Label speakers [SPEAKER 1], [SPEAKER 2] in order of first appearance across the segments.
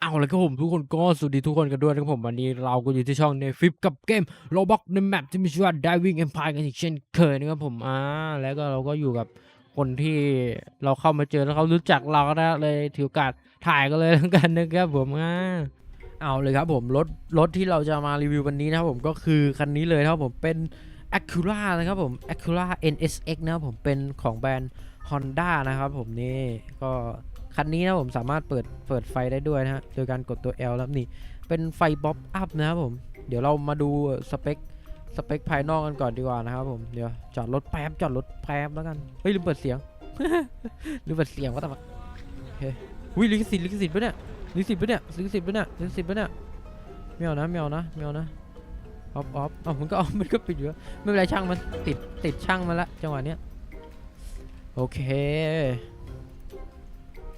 [SPEAKER 1] เอาเลยครับผมทุกคนก็สวัสดีทุกคนกันด้วยนะครับผมวันนี้เราก็อยู่ที่ช่องในฟิปกับเกมโรบอกในแมปที่มีชื่อว่า Diving Empire กันอีกเช่นเคยนะครับผมอ่าแล้วก็เราก็อยู่กับคนที่เราเข้ามาเจอแล้วเขารู้จักเรานะเลยถือโอกาสถ่ายกันเลยแล้วกันนะครับผมอ่าเอาเลยครับผมรถรถที่เราจะมารีวิววันนี้นะครับผมก็คือคันนี้เลยนะครับผมเป็น Acura นะครับผม Acura NSX นะครับผมเป็นของแบรนด์ Honda นะครับผมนี่ก็ คันนี้นะผมสามารถเปิดเปิดไฟได้ด้วยนะฮะ โดยการกดตัว L แล้วนี่ เป็นไฟบ๊อบอัพนะครับผม เดี๋ยวเรามาดูสเปคสเปคภายนอกกันก่อนดีกว่านะครับผม เดี๋ยวจอดรถแป๊บจอดรถแป๊บแล้วกัน เฮ้ยลืมเปิดเสียง ลืมเปิดเสียงว่าแต่ว่าโอเควิลิขสิทธิ์ลิขสิทธิ์ปะเนี่ยลิขสิทธิ์ปะเนี่ยลิขสิทธิ์ปะเนี่ยลิขสิทธิ์ปะเนี่ยไม่เอานะไม่เอานะไม่เอานะออฟออฟอ๋อมันก็ออฟมันก็ปิดอยู่ไม่เป็นไรช่างมันติดติดช่างมาละจังหวะเนี้ยโอเค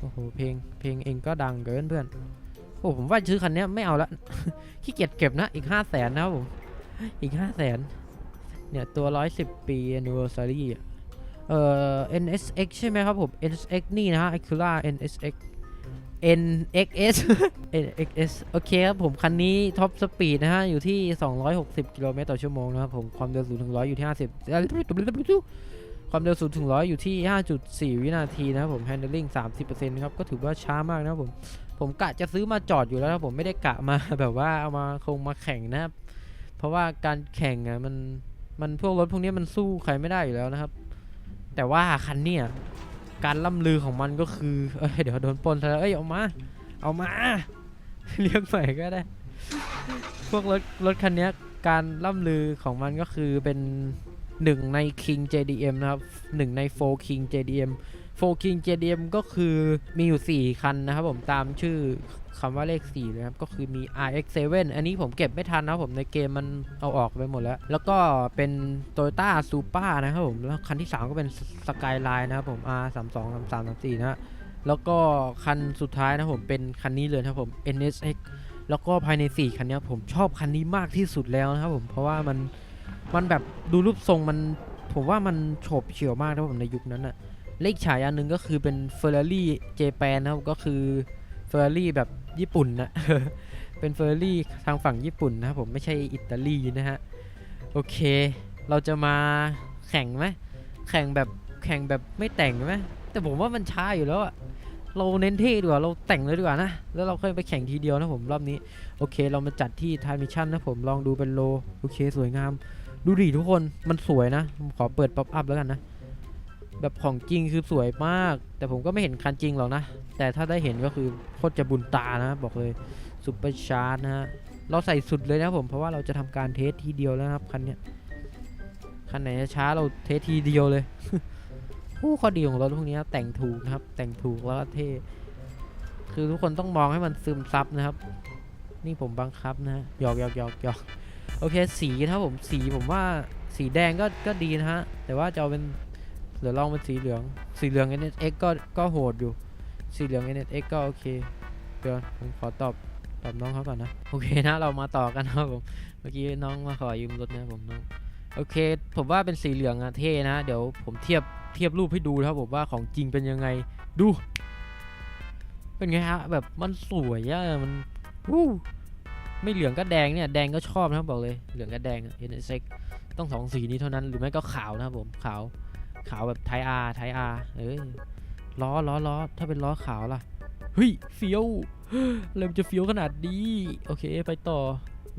[SPEAKER 1] โอ้โหเพลงเพลงเองก็ดังเกินเพื่อนโอ้ผมว่าซื้อคันนี้ไม่เอาละขี้เกียจเก็บนะอีกห้าแสนนะผมอีกห้าแสนเนี่ยตัวร้อยสิบปี anniversary เอ่อ NSX ใช่ไหมครับผม NSX นี่นะฮะ Acura NSX NXS NXS โอเคครับผม คันนี้ท็อปสปีดนะฮะ อยู่ที่ 260 กิโลเมตรต่อชั่วโมงนะครับผม ความเร็ว0ถึง100 อยู่ที่ 50 ความเร็ว0ถึง100อยู่ที่ 5.4 วินาทีนะครับผม handling 30%ครับ ก็ถือว่าช้ามากนะครับผม ผมกะจะซื้อมาจอดอยู่แล้วครับผมไม่ได้กะมาแบบว่าเอามาคงมาแข่งนะครับ เพราะว่าการแข่งอะมันมันพวกรถพวกนี้มันสู้ใครไม่ได้อยู่แล้วนะครับ แต่ว่าคันเนี้ยการล่ำลือของมันก็คือ เอ้ยเดี๋ยวโดนปนซะแล้วเอ้ยเอามา เอามา เรียกใหม่ก็ได้ พวกรถรถคันนี้การล่ำลือของมันก็คือเป็น หนึ่งใน King JDM นะครับหนึ่งใน4 King JDM 4 King JDM ก็คือมีอยู่ 4 คันนะครับผมตามชื่อคำว่าเลข 4 เลยครับ ก็คือมี RX7 อันนี้ผมเก็บไม่ทันนะผมในเกมมันเอาออกไปหมดแล้ว แล้วก็เป็น Toyota Supra นะครับผม แล้วคันที่ 3 ก็เป็น Skyline นะครับผม R32 33 34 นะแล้วก็คันสุดท้ายนะผมเป็นคันนี้เลยนะครับผม NSX แล้วก็ภายใน 4 คันนี้ผมชอบคันนี้มากที่สุดแล้วนะครับผมเพราะว่ามัน มันแบบดูรูปทรงมันผมว่ามันโฉบเฉี่ยวมากนะผมในยุคนั้นอะเลขฉายอันหนึ่งก็คือเป็น Ferrari Japan นนะครับก็คือ Ferrari แบบญี่ปุ่นนะเป็น Ferrari ทางฝั่งญี่ปุ่นนะครับผมไม่ใช่อิตาลีนะฮะโอเค เราจะมาแข่งไหมแข่งแบบแข่งแบบไม่แต่งไหมแต่ผมว่ามันช้าอยู่แล้วอะเราเน้นเท่ดีกว่าเราแต่งเลยดีกว่านะแล้วเราค่อยไปแข่งทีเดียวนะผมรอบนี้ โอเค เรามาจัดที่ทามิชชั่นนะผมลองดูเป็นโลโอเคสวยงาม ดูดิทุกคนมันสวยนะผมขอเปิดป๊อปอัพแล้วกันนะ แบบของจริงคือสวยมาก แต่ผมก็ไม่เห็นคันจริงหรอกนะ แต่ถ้าได้เห็นก็คือโคตรจะบุญตานะบอกเลยซุปเปอร์ชาร์จนะฮะเราใส่สุดเลยนะผมเพราะว่าเราจะทำการเทสทีเดียวแล้วครับคันเนี้ยคันไหนจะช้าเราเทสทีเดียวเลยผู้ข้อดีของรถพวกนี้แต่งถูกนะครับ แต่งถูกแล้วก็เท่คือทุกคนต้องมองให้มันซึมซับนะครับ นี่ผมบังคับนะฮะหยอกหยอกหยอกหยอก โอเคสีนะครับผมสีผมว่าสีแดงก็ก็ดีนะฮะ แต่ว่าจะเอาเป็นเดี๋ยวลองเป็นสีเหลือง สีเหลือง NSX ก็ก็โหดอยู่ สีเหลือง NSX ก็โอเค เดี๋ยวผมขอตอบตอบน้องเขาก่อนนะ โอเคนะเรามาต่อกันนะครับผม เมื่อกี้น้องมาขอยืมรถนะผมน้อง โอเค ผมว่าเป็นสีเหลืองอะเท่นะ เดี๋ยวผมเทียบเทียบรูปให้ดูนะครับผมว่าของจริงเป็นยังไง ดู เป็นไงฮะแบบมันสวยอะมันวู้ ไม่เหลืองก็แดงเนี่ยแดงก็ชอบนะครับบอกเลยเหลืองกับแดงอะ NSX ต้องสองสีนี้เท่านั้นหรือไม่ก็ขาวนะครับผมขาวขาวแบบไทอาร์ไทอาร์เอ้ยล้อล้อล้อถ้าเป็นล้อขาวล่ะเฮ้ยเฟี้ยวเริ่มนจะเฟี้ยวขนาดนี้โอเคไปต่อ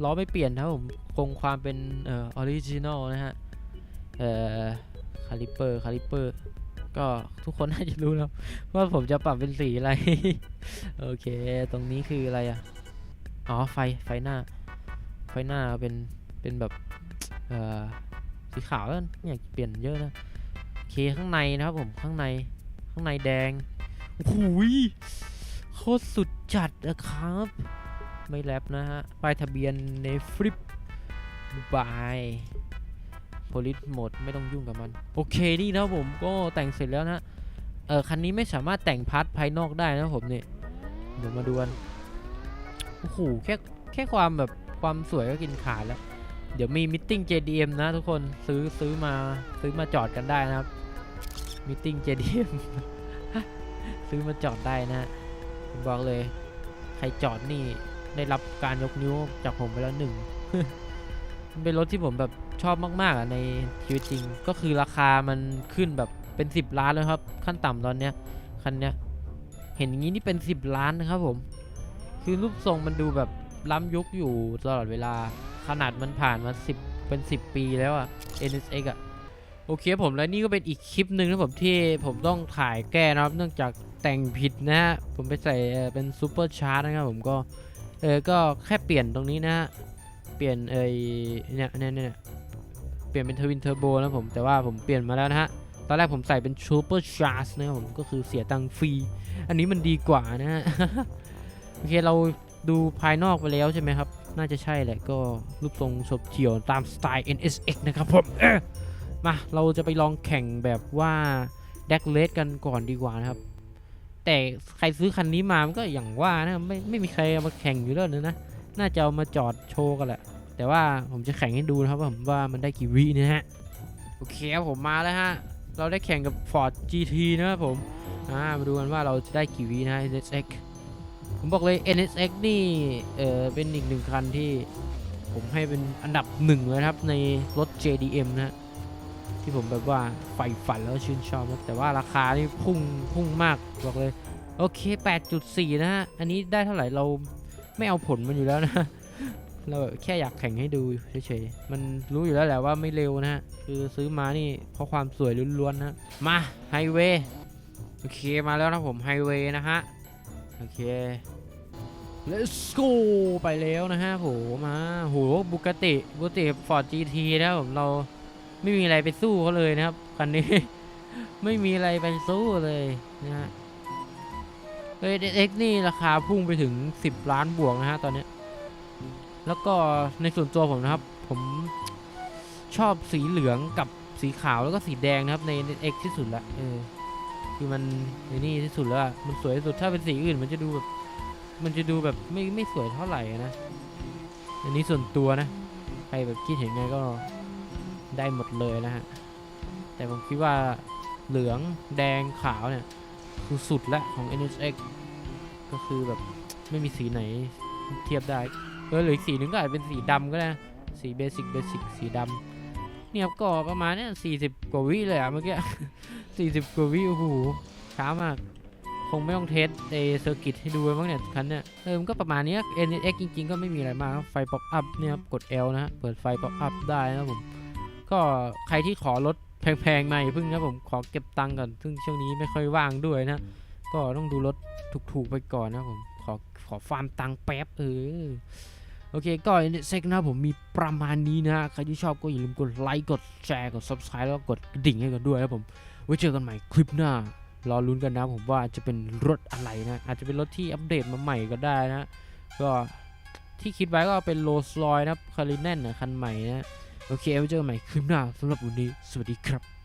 [SPEAKER 1] ล้อไม่เปลี่ยนนะครับผมคงความเป็นเอ่อออริจินอลนะฮะเอ่อคาลิเปอร์คาลิเปอร์ก็ทุกคนน่าจะรู้แล้วว่าผมจะปรับเป็นสีอะไร โอเค ตรงนี้คืออะไรอะ อ๋อไฟไฟหน้า ไฟหน้าเป็นเป็นแบบเอ่อสีขาวแล้วกันไม่อยากเปลี่ยนเยอะนะโอเคข้างในนะครับผมข้างในข้างในแดงโอ้โหยโคตรสุดจัดนะครับ ไม่แรปนะฮะป้ายทะเบียนในฟลิปบายโพลิสหมดไม่ต้องยุ่งกับมัน โอเคนี่นะครับผมก็แต่งเสร็จแล้วนะเออคันนี้ไม่สามารถแต่งพาร์ทภายนอกได้นะผมเนี่ยเดี๋ยวมาดูกัน โอ้โหแค่แค่ความแบบความสวยก็กินขาดแล้ว เดี๋ยวมีมิทติ้ง JDM นะทุกคนซื้อซื้อมาซื้อมาจอดกันได้นะครับมิทติ้ง JDM ซื้อมาจอดได้นะผมบอกเลย ใครจอดนี่ได้รับการยกนิ้วจากผมไปแล้วหนึ่งเป็นรถที่ผมแบบชอบมากๆอะในชีวิตจริง ก็คือราคามันขึ้นแบบเป็น 10 ล้านแล้วครับ ขั้นต่ำตอนเนี้ยคันเนี้ยเห็นอย่างนี้นี่เป็น 10 ล้านนะครับผม คือรูปทรงมันดูแบบล้ำยุคอยู่ตลอดเวลาขนาดมันผ่านมา10เป็น 10 ปีแล้วอะ NSX อะโอเคผมแล้วนี่ก็เป็นอีกคลิปหนึ่งนะผมที่ผมต้องถ่ายแก้นะครับเนื่องจากแต่งผิดนะฮะผมไปใส่เป็นซูเปอร์ชาร์จนะครับผมก็เออก็แค่เปลี่ยนตรงนี้นะฮะเปลี่ยนเอยเนี่ยเนี่ยเนี่ยเปลี่ยนเป็นทวินเทอร์โบนะผมแต่ว่าผมเปลี่ยนมาแล้วนะฮะตอนแรกผมใส่เป็นซูเปอร์ชาร์จนะครับผมก็คือเสียตังค์ฟรี อันนี้มันดีกว่านะฮะ โอเคเราดูภายนอกไปแล้วใช่ไหมครับ น่าจะใช่แหละก็รูปทรงฉบเฉียวตามสไตล์ NSX นะครับผมมาเราจะไปลองแข่งแบบว่าแดกเลสกันก่อนดีกว่านะครับ แต่ใครซื้อคันนี้มามันก็อย่างว่านะไม่ไม่มีใครเอามาแข่งอยู่แล้วเนะนะน่าจะเอามาจอดโชว์กันแหละ แต่ว่าผมจะแข่งให้ดูนะครับว่าผมว่ามันได้กี่วินะฮะโอเคครับผมมาแล้วฮะเราได้แข่งกับ Ford GT นะครับผมอ่ามาดูกันว่าเราจะได้กี่วินะ NSX ผมบอกเลย NSX นี่เออเป็นอีกหนึ่งคันที่ผมให้เป็นอันดับหนึ่งเลยครับในรถ JDM นะฮะที่ผมแบบว่าใฝ่ฝันแล้วชื่นชอบแต่ว่าราคานี่พุ่งพุ่งมากบอกเลย โอเค 8.4 นะฮะ อันนี้ได้เท่าไหร่เราไม่เอาผลมันอยู่แล้วนะ เราแค่อยากแข่งให้ดูเฉยๆ มันรู้อยู่แล้วแหละว่าไม่เร็วนะฮะ คือซื้อมานี่เพราะความสวยล้วนๆนะ มาไฮเวย์โอเคมาแล้วนะผมไฮเวย์นะฮะ โอเค let's go ไปแล้วนะฮะโหมาโหบุกติบุกติฟอร์ด GT นะผมเราไม่มีอะไรไปสู้เขาเลยนะครับคันนี้ ไม่มีอะไรไปสู้เลยนะฮะเอ้ย DX นี่ราคาพุ่งไปถึง 10 ล้านบวกนะฮะตอนนี้ แล้วก็ในส่วนตัวผมนะครับ ผมชอบสีเหลืองกับสีขาวแล้วก็สีแดงนะครับใน DX ที่สุดละเออ คือมันในนี่ที่สุดแล้วอะมันสวยที่สุดถ้าเป็นสีอื่น มันจะดูแบบมันจะดูแบบไม่ไม่สวยเท่าไหร่นะอันนี้ส่วนตัวนะใครแบบคิดเห็นไงก็ได้หมดเลยนะฮะแต่ผมคิดว่าเหลืองแดงขาวเนี่ยคือสุดละของ NSX ก็คือแบบไม่มีสีไหนเทียบได้เออหรืออกสีหนึงก็อาจจะเป็นสีดำก็ได้สีเบสิกเบสิกสีดำเนี่ยครับก็ประมาณเนี้ยสี่สิบกว่าวิเลยอะเมื่อกี้ สี่สิบกว่าวิโอ้โหช้ามาก คงไม่ต้องเทสในเซอร์กิตให้ดูบ้างเนี่ยคันเนี่ยเออมันก็ประมาณนี้ NX จริง ๆ ก็ไม่มีอะไรมากไฟป๊อปอัพเนี่ยครับกด L นะฮะเปิดไฟป๊อปอัพได้นะผม ก็ใครที่ขอรถแพงๆมาอย่าเพิ่งนะผมขอเก็บตังค์ก่อน ซึ่งช่วงนี้ไม่ค่อยว่างด้วยนะ ก็ต้องดูรถถูกๆไปก่อนนะผมขอขอฟาร์มตังค์แป๊บเออโอเคก็เซ็กนะผมมีประมาณนี้นะใครที่ชอบก็อย่าลืมกดไลค์กดแชร์กด subscribe แล้วก็กดกระดิ่งให้กันด้วยนะผม ไว้เจอกันใหม่คลิปหน้ารอลุ้นกันนะผมว่าจะเป็นรถอะไรนะ อาจจะเป็นรถที่อัปเดตมาใหม่ก็ได้นะ ก็ที่คิดไว้ก็เป็นโรลส์รอยนะคาริแนนนะคันใหม่นะ โอเคไว้เจอกันใหม่คลิปหน้าสำหรับวันนี้ สวัสดีครับ